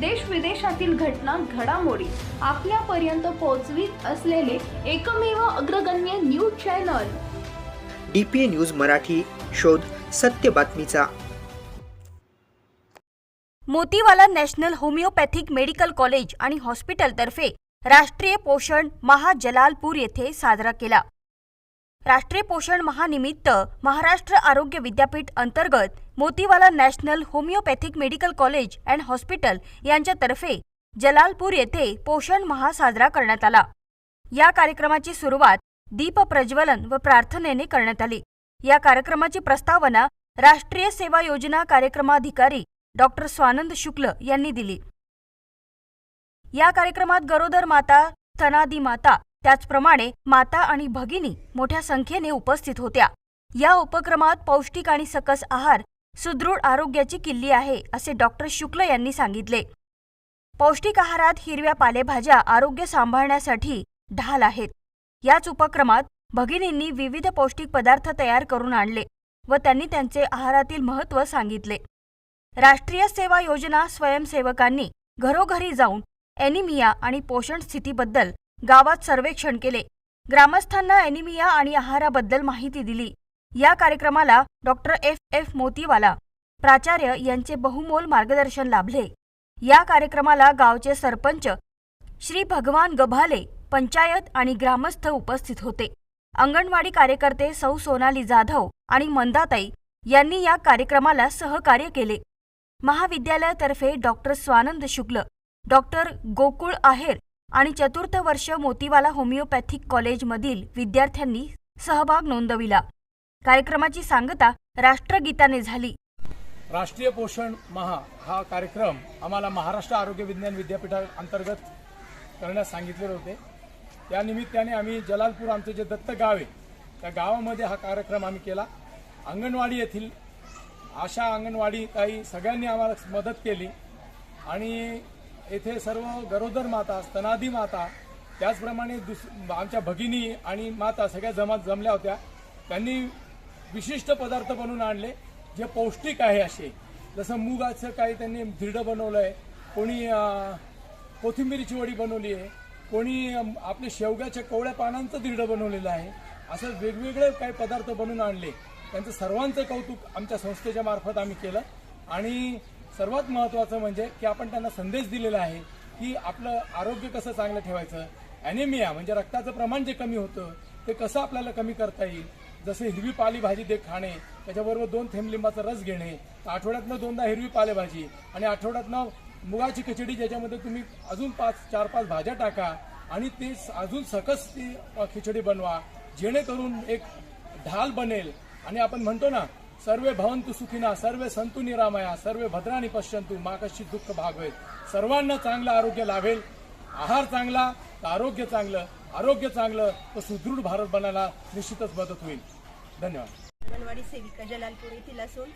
देश विदेशातील घटना घडामोडी आपल्यापर्यंत पोहोचवीत असलेले एकमेव अग्रगण्य news channel. D P A news Marathi शोध सत्य बातमीचा. Motiwala national homeopathic medical college आणि हॉस्पिटलतर्फे राष्ट्रीय पोषण माह जलालपूर येथे साजरा केला. राष्ट्रीय पोषण महानिमित्त महाराष्ट्र आरोग्य विद्यापीठ अंतर्गत Motiwala national homeopathic medical college and hospital यांच्यातर्फे जलालपूर येथे पोषण महा साजरा करण्यात आला. या कार्यक्रमाची सुरुवात दीप प्रज्वलन व प्रार्थनेने करण्यात आली. या कार्यक्रमाची प्रस्तावना राष्ट्रीय सेवा योजना कार्यक्रमाधिकारी डॉक्टर स्वानंद शुक्ल यांनी दिली. या कार्यक्रमात गरोदर माता स्तनादी माता त्याचप्रमाणे माता आणि भगिनी मोठ्या संख्येने उपस्थित होत्या. या उपक्रमात पौष्टिक आणि सकस आहार सुदृढ आरोग्याची किल्ली आहे असे डॉक्टर शुक्ल यांनी सांगितले. पौष्टिक आहारात हिरव्या पालेभाज्या आरोग्य सांभाळण्यासाठी ढाल आहेत. याच उपक्रमात भगिनींनी विविध पौष्टिक पदार्थ तयार करून आणले व त्यांनी त्यांचे आहारातील महत्त्व सांगितले. राष्ट्रीय सेवा योजना स्वयंसेवकांनी घरोघरी जाऊन ॲनिमिया आणि पोषण स्थितीबद्दल गावात सर्वेक्षण केले. ग्रामस्थांना अॅनिमिया आणि आहाराबद्दल माहिती दिली. या कार्यक्रमाला डॉक्टर एफ. एफ. मोतीवाला प्राचार्य यांचे बहुमोल मार्गदर्शन लाभले. या कार्यक्रमाला गावचे सरपंच श्री भगवान गभाले पंचायत आणि ग्रामस्थ उपस्थित होते. अंगणवाडी कार्यकर्ते सौ सोनाली जाधव आणि मंदाताई यांनी या कार्यक्रमाला सहकार्य केले. महाविद्यालयातर्फे डॉक्टर स्वानंद शुक्ल डॉक्टर गोकुळ आहेर आणि चतुर्थ वर्ष मोतीवाला होमिओपॅथिक कॉलेजमधील विद्यार्थ्यांनी सहभाग नोंदविला. कार्यक्रमाची सांगता राष्ट्रगीताने झाली. राष्ट्रीय पोषण महा हा कार्यक्रम आम्हाला महाराष्ट्र आरोग्य विज्ञान विद्यापीठा अंतर्गत करण्यास सांगितलेले होते. त्या निमित्ताने आम्ही जलालपूर आमचे जे दत्त गाव आहे त्या गावामध्ये हा कार्यक्रम आम्ही केला. अंगणवाडी येथील आशा अंगणवाडी काही सगळ्यांनी आम्हाला मदत केली. आणि येथे सर्व गरोदर माता स्तनादी माता त्याचप्रमाणे दुस आमच्या भगिनी आणि माता सगळ्या जमा जमल्या होत्या. त्यांनी विशिष्ट पदार्थ बनवून आणले जे पौष्टिक आहे असे. जसं मुगाचं काही त्यांनी धिरडं बनवलं आहे कोणी कोथिंबीरीची वडी बनवली आहे कोणी आपले शेवग्याच्या कोवळ्या पानांचं धिरडं बनवलेलं आहे असं वेगवेगळे काही पदार्थ बनवून आणले. त्यांचं सर्वांचं कौतुक आमच्या संस्थेच्या मार्फत आम्ही केलं. आणि सर्वात महत्त्वाचं म्हणजे की आपण त्यांना संदेश दिलेला आहे की आपलं आरोग्य कसं चांगलं ठेवायचं. ॲनेमिया म्हणजे रक्ताचं प्रमाण जे कमी होतं ते कसं आपल्याला कमी करता येईल? जसे हिरवी पालेभाजी दे खाणे त्याच्याबरोबर दोन थेंब लिंबाचा रस घेणे आठवड्यातनं दोनदा हिरवी पालेभाजी आणि आठवड्यातनं मुगाची खिचडी ज्याच्यामध्ये तुम्ही अजून पाच चार पाच भाज्या टाका आणि ते अजून सकस ती खिचडी बनवा. जेणेकरून एक ढाल बनेल. आणि आपण म्हणतो ना सर्वे भवंतु सुखिना सर्वे संतु निरामया सर्वे भद्राणी पश्यंतु मा कशी दुःख भागवेल सर्वांना चांगलं आरोग्य लाभेल. आहार चांगला तर आरोग्य चांगलं आरोग्य चांगलं तर सुदृढ भारत बनायला निश्चितच मदत होईल. धन्यवाद. अंगणवाडी सेविका जलालपूर येथील असून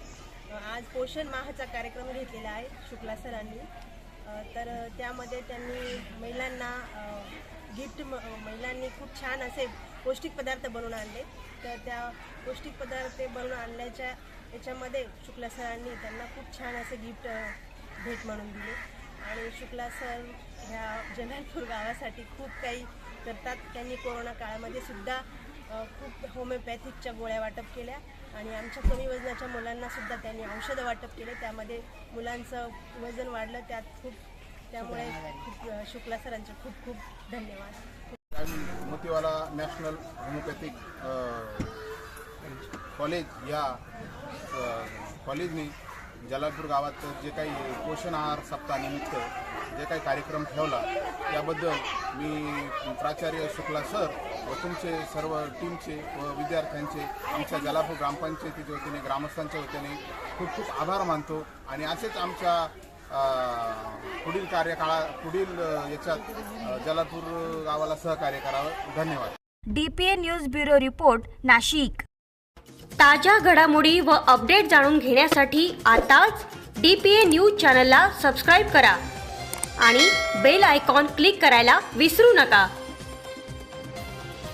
आज पोषण माहाचा कार्यक्रम घेतलेला आहे शुक्ला सरांनी. तर त्यामध्ये त्यांनी महिलांना गिफ्ट महिलांनी खूप छान असे पौष्टिक पदार्थ बनवून आणले. तर त्या पौष्टिक पदार्थ बनवून आणल्याच्या याच्यामध्ये शुक्ला सरांनी त्यांना खूप छान असे गिफ्ट भेट म्हणून दिले. आणि शुक्ला सर ह्या जलालपूर गावासाठी खूप काही करतात. त्यांनी कोरोना काळामध्ये सुद्धा खूप होमिओपॅथिकच्या गोळ्या वाटप केल्या. आणि आमच्या कमी वजनाच्या मुलांनासुद्धा त्यांनी औषधं वाटप केले. त्यामध्ये मुलांचं वजन वाढलं. त्यात खूप त्यामुळे खूप शुक्ला सरांचे खूप खूप धन्यवाद. And Motiwala national homeopathic college या कॉलेजने जलालपूर गावात जे काही पोषण आहार सप्ताहानिमित्त जे काही कार्यक्रम ठेवला त्याबद्दल मी प्राचार्य शुक्ला सर व तुमचे सर्व टीमचे व विद्यार्थ्यांचे आमच्या जलापूर ग्रामपंचायतीच्या वतीने ग्रामस्थांच्या वतीने खूप खूप आभार मानतो. आणि असेच आमच्या पुढील कार्यकाळा पुढील याच्यात जलापूर गावाला सहकार्य करावं. धन्यवाद. DPA news bureau report Nashik. ताज्या घडामोडी व अपडेट जाणून घेण्यासाठी आताच डीपीए न्यूज चॅनलला सबस्क्राईब करा आणि बेल आयकॉन क्लिक करायला विसरू नका.